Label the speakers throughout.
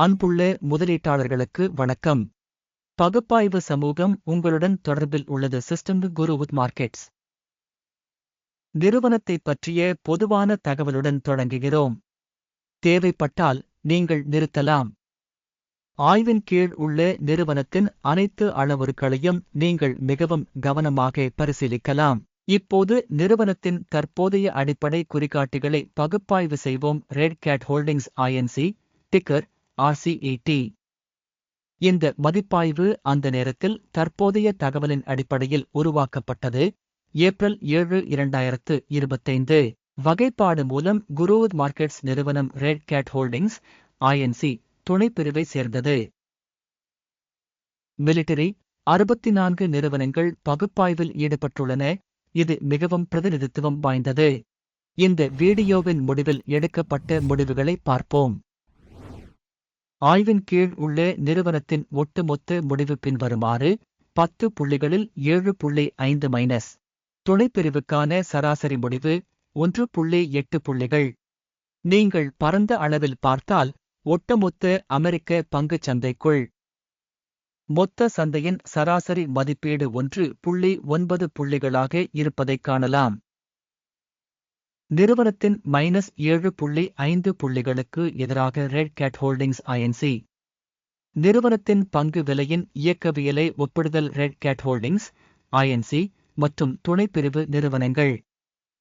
Speaker 1: அன்புள்ள முதலீட்டாளர்களுக்கு வணக்கம். பகுப்பாய்வு சமூகம் உங்களுடன் தொடர்பில் உள்ளது. சிஸ்டம் குரு வித் மார்க்கெட்ஸ் நிறுவனத்தை பற்றிய பொதுவான தகவலுடன் தொடங்குகிறோம். தேவைப்பட்டால் நீங்கள் நிறுத்தலாம். ஆய்வின் கீழ் உள்ள நிறுவனத்தின் அனைத்து அளவுருக்களையும் நீங்கள் மிகவும் கவனமாக பரிசீலிக்கலாம். இப்போது நிறுவனத்தின் தற்போதைய அடிப்படை குறிகாட்டிகளை பகுப்பாய்வு செய்வோம். Red Cat Holdings INC ticker RCAT இந்த மதிப்பாய்வு அந்த நேரத்தில் தற்போதைய தகவலின் அடிப்படையில் உருவாக்கப்பட்டது. ஏப்ரல் ஏழு இரண்டாயிரத்து இருபத்தைந்து. வகைப்பாடு மூலம் குரோத் மார்க்கெட்ஸ் நிறுவனம் ரெட் கேட் ஹோல்டிங்ஸ் ஐஎன்சி துணைப்பிரிவை சேர்ந்தது. மிலிட்டரி அறுபத்தி நான்கு நிறுவனங்கள் பகுப்பாய்வில் ஈடுபட்டுள்ளன. இது மிகவும் பிரதிநிதித்துவம் வாய்ந்தது. இந்த வீடியோவின் முடிவில் எடுக்கப்பட்ட முடிவுகளை பார்ப்போம். ஆய்வின் கீழ் உள்ள நிறுவனத்தின் ஒட்டுமொத்த முடிவு பின்வருமாறு பத்து புள்ளிகளில் ஏழு புள்ளி ஐந்து மைனஸ். துணைப்பிரிவுக்கான சராசரி முடிவு ஒன்று புள்ளி எட்டு புள்ளிகள். நீங்கள் பரந்த அளவில் பார்த்தால் ஒட்டுமொத்த அமெரிக்க பங்குச் சந்தைக்குள். மொத்த சந்தையின் சராசரி மதிப்பீடு ஒன்று புள்ளி ஒன்பது புள்ளிகளாக இருப்பதைக் காணலாம். நிறுவனத்தின் மைனஸ் ஏழு புள்ளி ஐந்து புள்ளிகளுக்கு எதிராக ரெட் கேட் ஹோல்டிங்ஸ் ஐஎன்சி நிறுவனத்தின் பங்கு விலையின் இயக்கவியலை ஒப்பிடுதல் ரெட் கேட் ஹோல்டிங்ஸ் ஐஎன்சி மற்றும் துணைப்பிரிவு நிறுவனங்கள்.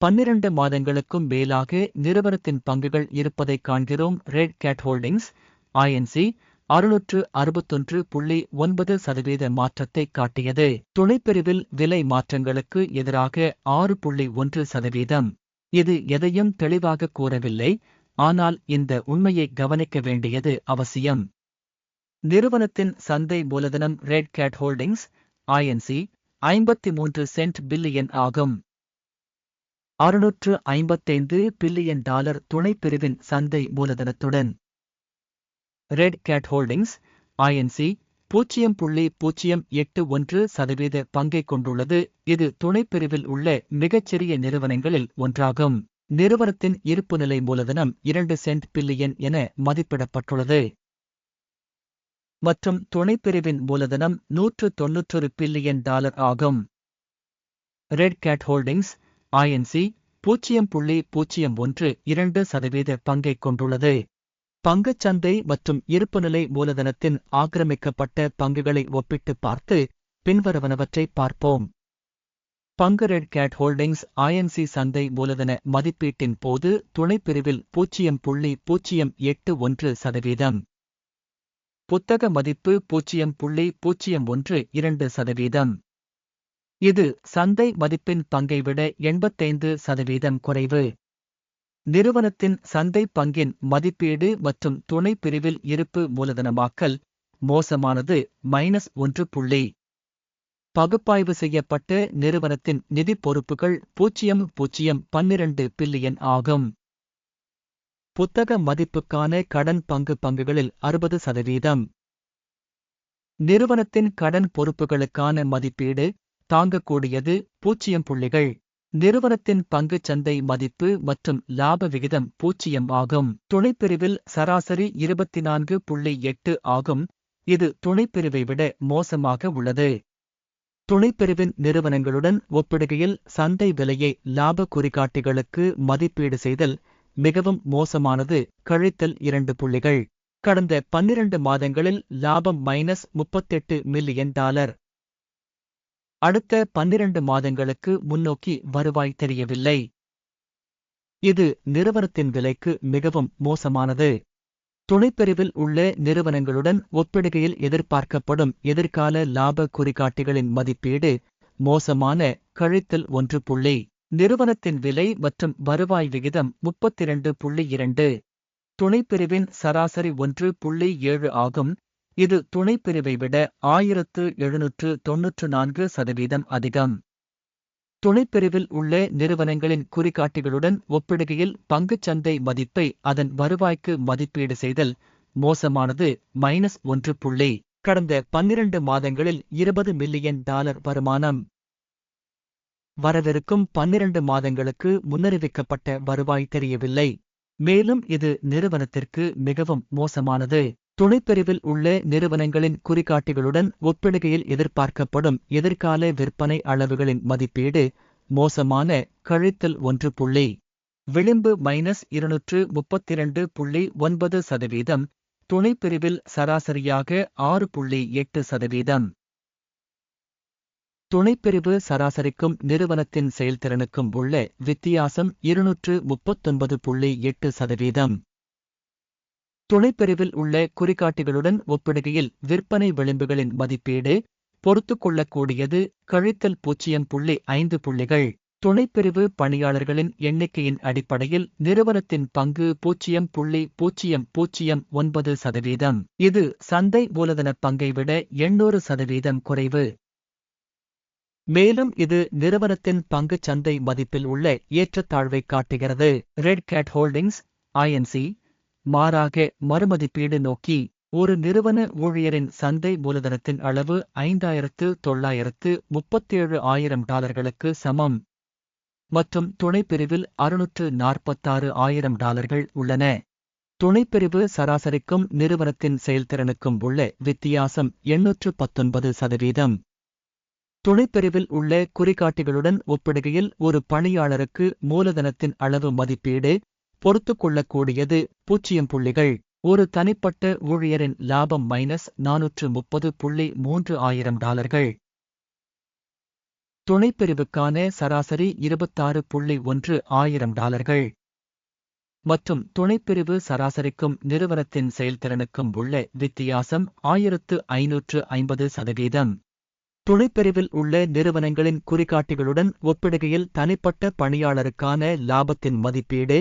Speaker 1: பன்னிரண்டு மாதங்களுக்கும் மேலாக நிறுவனத்தின் பங்குகள் இருப்பதைக் காண்கிறோம் ரெட் கேட் ஹோல்டிங்ஸ் ஐஎன்சி அறுநூற்று அறுபத்தொன்று புள்ளி ஒன்பது சதவீத மாற்றத்தை காட்டியது. துணைப்பிரிவில் விலை மாற்றங்களுக்கு எதிராக ஆறு புள்ளி ஒன்று சதவீதம். இது எதையும் தெளிவாக கூறவில்லை ஆனால் இந்த உண்மையை கவனிக்க வேண்டியது அவசியம். நிறுவனத்தின் சந்தை மூலதனம் ரெட் கேட் ஹோல்டிங்ஸ் ஐஎன்சி ஐம்பத்தி மூன்று சென்ட் பில்லியன் ஆகும். அறுநூற்று ஐம்பத்தைந்து பில்லியன் டாலர் துணைப்பிரிவின் சந்தை மூலதனத்துடன். ரெட் கேட் ஹோல்டிங்ஸ் ஐஎன்சி பூஜ்ஜியம் புள்ளி பூஜ்ஜியம் எட்டு ஒன்று சதவீத பங்கை கொண்டுள்ளது. இது துணைப்பிரிவில் உள்ள மிகச்சிறிய நிறுவனங்களில் ஒன்றாகும். நிறுவனத்தின் இருப்புநிலை மூலதனம் இரண்டு சென்ட் பில்லியன் என மதிப்பிடப்பட்டுள்ளது. மற்றும் துணைப்பிரிவின் மூலதனம் நூற்று தொன்னூற்றொரு பில்லியன் டாலர் ஆகும். ரெட் கேட் ஹோல்டிங்ஸ் ஐஎன்சி பூஜ்ஜியம் புள்ளி பூஜ்ஜியம் ஒன்று இரண்டு சதவீத பங்கை கொண்டுள்ளது. பங்குச்சந்தை மற்றும் இருப்புநிலை மூலதனத்தின் ஆக்கிரமிக்கப்பட்ட பங்குகளை ஒப்பிட்டு பார்த்து பின்வருவனவற்றை பார்ப்போம். பங்கு ரெட் கேட் ஹோல்டிங்ஸ் ஐஎன்சி சந்தை மூலதன மதிப்பீட்டின் போது துணைப்பிரிவில் பூஜ்ஜியம் புள்ளி பூஜ்ஜியம் எட்டு ஒன்று சதவீதம். புத்தக மதிப்பு பூஜ்ஜியம் புள்ளி பூஜ்ஜியம் ஒன்று இரண்டு சதவீதம். இது சந்தை மதிப்பின் பங்கை விட எண்பத்தைந்து சதவீதம் குறைவு. நிறுவனத்தின் சந்தை பங்கின் மதிப்பீடு மற்றும் துணை பிரிவில் இருப்பு மூலதனமாக்கல் மோசமானது மைனஸ் ஒன்று புள்ளி. பகுப்பாய்வு செய்யப்பட்ட நிறுவனத்தின் நிதி பொறுப்புகள் பூஜ்ஜியம் பூஜ்ஜியம் பன்னிரண்டு பில்லியன் ஆகும். புத்தக மதிப்புக்கான கடன் பங்கு பங்குகளில் அறுபது சதவீதம். நிறுவனத்தின் கடன் பொறுப்புகளுக்கான மதிப்பீடு தாங்கக்கூடியது பூஜ்ஜியம் புள்ளிகள். நிறுவனத்தின் பங்குச் சந்தை மதிப்பு மற்றும் லாப விகிதம் பூஜ்ஜியம் ஆகும். துணைப்பிரிவில் சராசரி இருபத்தி நான்கு புள்ளி எட்டு ஆகும். இது துணைப்பிரிவை விட மோசமாக உள்ளது. துணைப்பிரிவின் நிறுவனங்களுடன் ஒப்பிடுகையில் சந்தை விலையை லாப குறிகாட்டிகளுக்கு மதிப்பீடு செய்தல் மிகவும் மோசமானது. கழித்தல் இரண்டு புள்ளிகள். கடந்த பன்னிரண்டு மாதங்களில் லாபம் மைனஸ் முப்பத்தெட்டு மில்லியன் டாலர். அடுத்த பன்னிரண்டு மாதங்களுக்கு முன்னோக்கி வருவாய் தெரியவில்லை. இது நிறுவனத்தின் விலைக்கு மிகவும் மோசமானது. துணைப்பிரிவில் உள்ள நிறுவனங்களுடன் ஒப்பிடுகையில் எதிர்பார்க்கப்படும் எதிர்கால லாப குறிகாட்டிகளின் மதிப்பீடு மோசமான கழித்தல் ஒன்று புள்ளி. நிறுவனத்தின் விலை மற்றும் வருவாய் விகிதம் முப்பத்திரண்டு புள்ளி இரண்டு. துணைப்பிரிவின் சராசரி ஒன்று புள்ளி ஏழு ஆகும். இது துணைப்பிரிவை விட ஆயிரத்து எழுநூற்று தொன்னூற்று நான்கு சதவீதம் அதிகம். துணைப்பிரிவில் உள்ள நிறுவனங்களின் குறிகாட்டிகளுடன் ஒப்பிடுகையில் பங்குச்சந்தை மதிப்பை அதன் வருவாய்க்கு மதிப்பீடு செய்தல் மோசமானது மைனஸ் ஒன்று புள்ளி. கடந்த பன்னிரண்டு மாதங்களில் இருபது மில்லியன் டாலர் வருமானம். வரவிருக்கும் பன்னிரண்டு மாதங்களுக்கு முன்னறிவிக்கப்பட்ட வருவாய் தெரியவில்லை. மேலும் இது நிறுவனத்திற்கு மிகவும் மோசமானது. துணைப்பிரிவில் உள்ள நிறுவனங்களின் குறிகாட்டிகளுடன் ஒப்பிடுகையில் எதிர்பார்க்கப்படும் எதிர்கால விற்பனை அளவுகளின் மதிப்பீடு மோசமான கழித்தல் ஒன்று புள்ளி விளிம்பு மைனஸ் இருநூற்று முப்பத்திரண்டு புள்ளி ஒன்பது சதவீதம் துணைப்பிரிவில் சராசரியாக ஆறு புள்ளி எட்டு சதவீதம். துணைப்பிரிவு சராசரிக்கும் நிறுவனத்தின் செயல்திறனுக்கும் உள்ள வித்தியாசம் இருநூற்று முப்பத்தொன்பது புள்ளி எட்டு சதவீதம். துணைப்பிரிவில் உள்ள குறிகாட்டிகளுடன் ஒப்பிடுகையில் விற்பனை விளிம்புகளின் மதிப்பீடு பொறுத்து கொள்ளக்கூடியது கழித்தல் பூஜ்ஜியம் புள்ளி ஐந்து புள்ளிகள். துணைப்பிரிவு பணியாளர்களின் எண்ணிக்கையின் அடிப்படையில் நிறுவனத்தின் பங்கு பூஜ்ஜியம் புள்ளி பூஜ்ஜியம் பூஜ்ஜியம் ஒன்பது சதவீதம். இது சந்தை மூலதன பங்கை விட எண்ணூறு சதவீதம் குறைவு. மேலும் இது நிறுவனத்தின் பங்கு சந்தை மதிப்பில் உள்ள ஏற்றத்தாழ்வை காட்டுகிறது. ரெட் கேட் ஹோல்டிங்ஸ் ஐஎன்சி மாறாக மறுமதிப்பீடு நோக்கி ஒரு நிறுவன ஊழியரின் சந்தை மூலதனத்தின் அளவு ஐந்தாயிரத்து தொள்ளாயிரத்து முப்பத்தேழு ஆயிரம் டாலர்களுக்கு சமம். மற்றும் துணைப்பிரிவில் அறுநூற்று நாற்பத்தாறு ஆயிரம் டாலர்கள் உள்ளன. துணைப்பிரிவு சராசரிக்கும் நிறுவனத்தின் செயல்திறனுக்கும் உள்ள வித்தியாசம் எண்ணூற்று பத்தொன்பது சதவீதம். துணைப்பிரிவில் உள்ள குறிகாட்டிகளுடன் ஒப்பிடுகையில் ஒரு பணியாளருக்கு மூலதனத்தின் அளவு மதிப்பீடு பொறுத்து கொள்ளக்கூடியது பூஜ்ஜியம் புள்ளிகள். ஒரு தனிப்பட்ட ஊழியரின் லாபம் மைனஸ் நானூற்று முப்பது புள்ளி மூன்று ஆயிரம் டாலர்கள். துணைப்பிரிவுக்கான சராசரி இருபத்தாறு புள்ளி ஒன்று ஆயிரம் டாலர்கள். மற்றும் துணைப்பிரிவு சராசரிக்கும் நிறுவனத்தின் செயல்திறனுக்கும் உள்ள வித்தியாசம் ஆயிரத்து ஐநூற்று ஐம்பது சதவீதம். துணைப்பிரிவில் உள்ள நிறுவனங்களின் குறிகாட்டிகளுடன் ஒப்பிடுகையில் தனிப்பட்ட பணியாளருக்கான லாபத்தின் மதிப்பீடு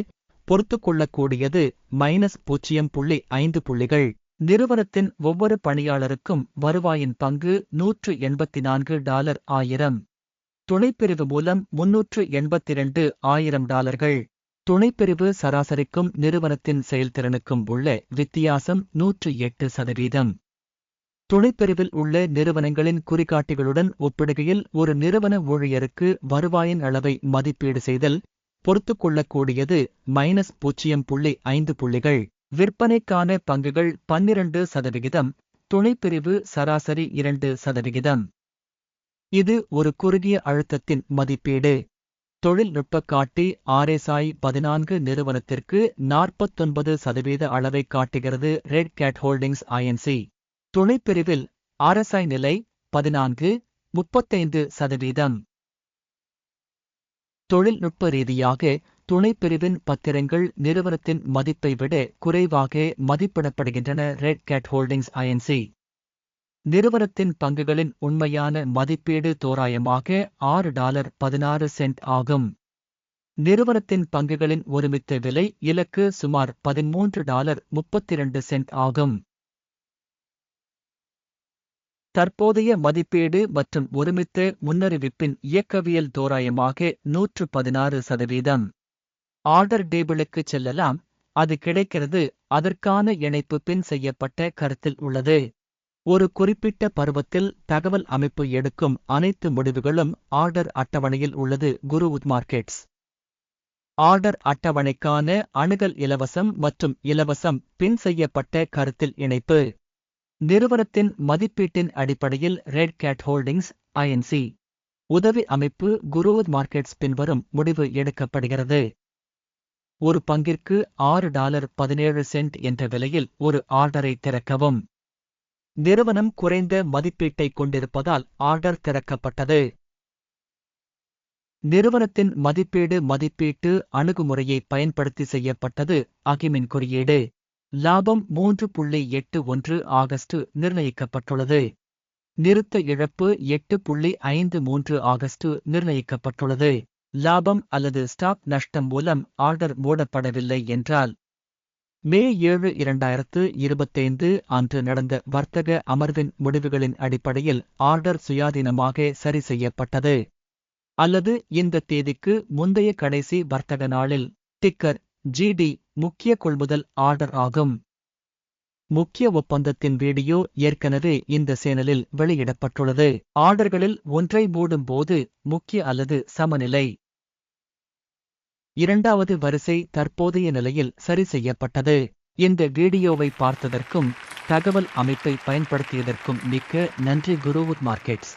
Speaker 1: பொறுத்து கொள்ளக்கூடியது மைனஸ் பூஜ்ஜியம் புள்ளி ஐந்து புள்ளிகள். நிறுவனத்தின் ஒவ்வொரு பணியாளருக்கும் வருவாயின் பங்கு நூற்று எண்பத்தி நான்கு டாலர் ஆயிரம். துணைப்பிரிவு மூலம் முன்னூற்று எண்பத்தி இரண்டு ஆயிரம் டாலர்கள். துணைப்பிரிவு சராசரிக்கும் நிறுவனத்தின் செயல்திறனுக்கும் உள்ள வித்தியாசம் நூற்று எட்டு சதவீதம். துணைப்பிரிவில் உள்ள நிறுவனங்களின் குறிகாட்டிகளுடன் ஒப்பிடுகையில் ஒரு நிறுவன ஊழியருக்கு வருவாயின் அளவை மதிப்பீடு செய்தல் பொறுத்து கொள்ளக்கூடியது மைனஸ் பூஜ்ஜியம் புள்ளி ஐந்து புள்ளிகள். விற்பனைக்கான பங்குகள் பன்னிரண்டு சதவிகிதம் துணைப்பிரிவு சராசரி இரண்டு சதவிகிதம். இது ஒரு குறுகிய அழுத்தத்தின் மதிப்பீடு. தொழில்நுட்ப காட்டி ஆர்எஸ்ஐ பதினான்கு நிறுவனத்திற்கு நாற்பத்தொன்பது சதவீத அளவை காட்டுகிறது ரெட் கேட் ஹோல்டிங்ஸ் ஐஎன்சி துணைப்பிரிவில் ஆர்எஸ்ஐ நிலை பதினான்கு முப்பத்தைந்து சதவீதம். தொழில்நுட்ப ரீதியாக துணைப்பிரிவின் பத்திரங்கள் நிறுவனத்தின் மதிப்பை விட குறைவாக மதிப்பிடப்படுகின்றன ரெட் கேட் ஹோல்டிங்ஸ் ஐஎன்சி நிறுவனத்தின் பங்குகளின் உண்மையான மதிப்பீடு தோராயமாக ஆறு டாலர் பதினாறு சென்ட் ஆகும். நிறுவனத்தின் பங்குகளின் ஒருமித்த விலை இலக்கு சுமார் பதிமூன்று டாலர் முப்பத்திரண்டு சென்ட் ஆகும். தற்போதைய மதிப்பீடு மற்றும் ஒருமித்த முன்னறிவிப்பின் இயக்கவியல் தோராயமாக நூற்று பதினாறு சதவீதம். ஆர்டர் டேபிளுக்கு செல்லலாம். அது கிடைக்கிறது. அதற்கான இணைப்பு பின் செய்யப்பட்ட கருத்தில் உள்ளது. ஒரு குறிப்பிட்ட பருவத்தில் தகவல் அமைப்பு எடுக்கும் அனைத்து முடிவுகளும் ஆர்டர் அட்டவணையில் உள்ளது குரு மார்க்கெட்ஸ் ஆர்டர் அட்டவணைக்கான அணுகல் இலவசம் மற்றும் இலவசம் பின் செய்யப்பட்ட கருத்தில் இணைப்பு. நிறுவனத்தின் மதிப்பீட்டின் அடிப்படையில் ரெட் கேட் ஹோல்டிங்ஸ் ஐஎன்சி உதவி அமைப்பு குருவுத் மார்க்கெட்ஸ் பின்வரும் முடிவு எடுக்கப்படுகிறது. ஒரு பங்கிற்கு ஆறு டாலர் பதினேழு சென்ட் என்ற விலையில் ஒரு ஆர்டரை திறக்கவும். நிறுவனம் குறைந்த மதிப்பீட்டை கொண்டிருப்பதால் ஆர்டர் திறக்கப்பட்டது. நிறுவனத்தின் மதிப்பீடு மதிப்பீட்டு அணுகுமுறையை பயன்படுத்தி செய்யப்பட்டது அகிமின் குறியீடு. லாபம் மூன்று புள்ளி எட்டு ஒன்று ஆகஸ்ட் நிர்ணயிக்கப்பட்டுள்ளது. நிறுத்த இழப்பு எட்டு புள்ளி ஐந்து மூன்று ஆகஸ்ட் நிர்ணயிக்கப்பட்டுள்ளது. லாபம் அல்லது ஸ்டாக் நஷ்டம் மூலம் ஆர்டர் மூடப்படவில்லை என்றால் மே ஏழு இரண்டாயிரத்து இருபத்தைந்து அன்று நடந்த வர்த்தக அமர்வின் முடிவுகளின் அடிப்படையில் ஆர்டர் சுயாதீனமாக சரி செய்யப்பட்டது. அல்லது இந்த தேதிக்கு முந்தைய கடைசி வர்த்தக நாளில் டிக்கர் ஜிடி முக்கிய கொள்முதல் ஆர்டர் ஆகும். முக்கிய ஒப்பந்தத்தின் வீடியோ ஏற்கனவே இந்த சேனலில் வெளியிடப்பட்டுள்ளது. ஆர்டர்களில் ஒன்றை மூடும் போது முக்கிய அல்லது சமநிலை. இரண்டாவது வரிசை தற்போதைய நிலையில் சரி செய்யப்பட்டது. இந்த வீடியோவை பார்த்ததற்கும் தகவல் அமைப்பை பயன்படுத்தியதற்கும் மிக்க நன்றி குருவுட் மார்க்கெட்ஸ்.